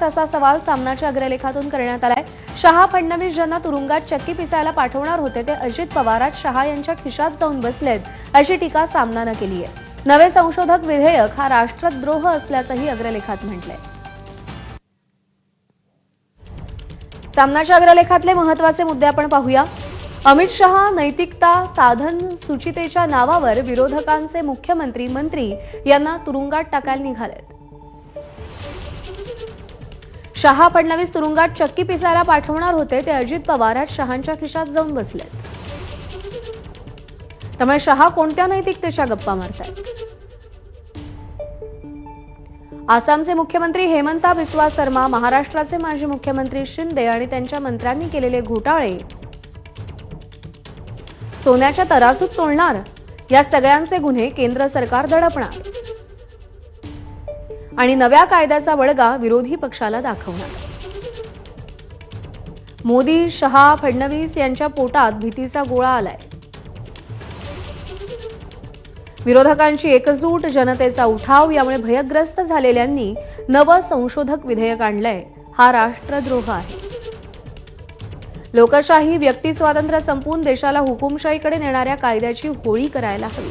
करतात असा सवाल सामनाच्या अग्रलेखातून करण्यात आलाय. शहा फडणवीस ज्यांना तुरुंगात चक्की पिसायला पाठवणार होते ते अजित पवारात शहा यांच्या खिशात जाऊन बसलेत अशी टीका सामनानं केली आहे नवे संशोधक विधेयक हा राष्ट्रद्रोह असल्याचंही अग्रलेखात म्हटलंय. सामनाच्या अग्रलेखातले महत्त्वाचे मुद्दे आपण पाहूया. अमित शहा नैतिकता साधन सुचितेच्या नावावर विरोधकांचे मुख्यमंत्री मंत्री यांना तुरुंगात टाकायला निघालेत. शहा फडणवीस तुरुंगात चक्की पिसायला पाठवणार होते ते अजित पवार आज शहांच्या खिशात जाऊन बसलेत. त्यामुळे शहा कोणत्या नैतिकतेच्या गप्पा मारतात आसामचे मुख्यमंत्री हेमंता बिस्वा शर्मा महाराष्ट्राचे माजी मुख्यमंत्री शिंदे आणि त्यांच्या मंत्र्यांनी केलेले घोटाळे. सोन्याच्या तराजूत तोडणार या सगळ्यांचे गुन्हे केंद्र सरकार दडपणार. आणि नव्या कायद्याचा बळगा विरोधी पक्षाला दाखवणार. मोदी शहा फडणवीस यांच्या पोटात भीतीचा गोळा आलाय. विरोधकांची एकजूट जनतेचा उठाव यामुळे भयग्रस्त झालेल्यांनी नवं संशोधक विधेयक आणलंय. हा राष्ट्रद्रोह आहे. लोकशाही व्यक्ती स्वातंत्र्य संपवून देशाला हुकुमशाहीकडे नेणाऱ्या कायद्याची होळी करायला हवी.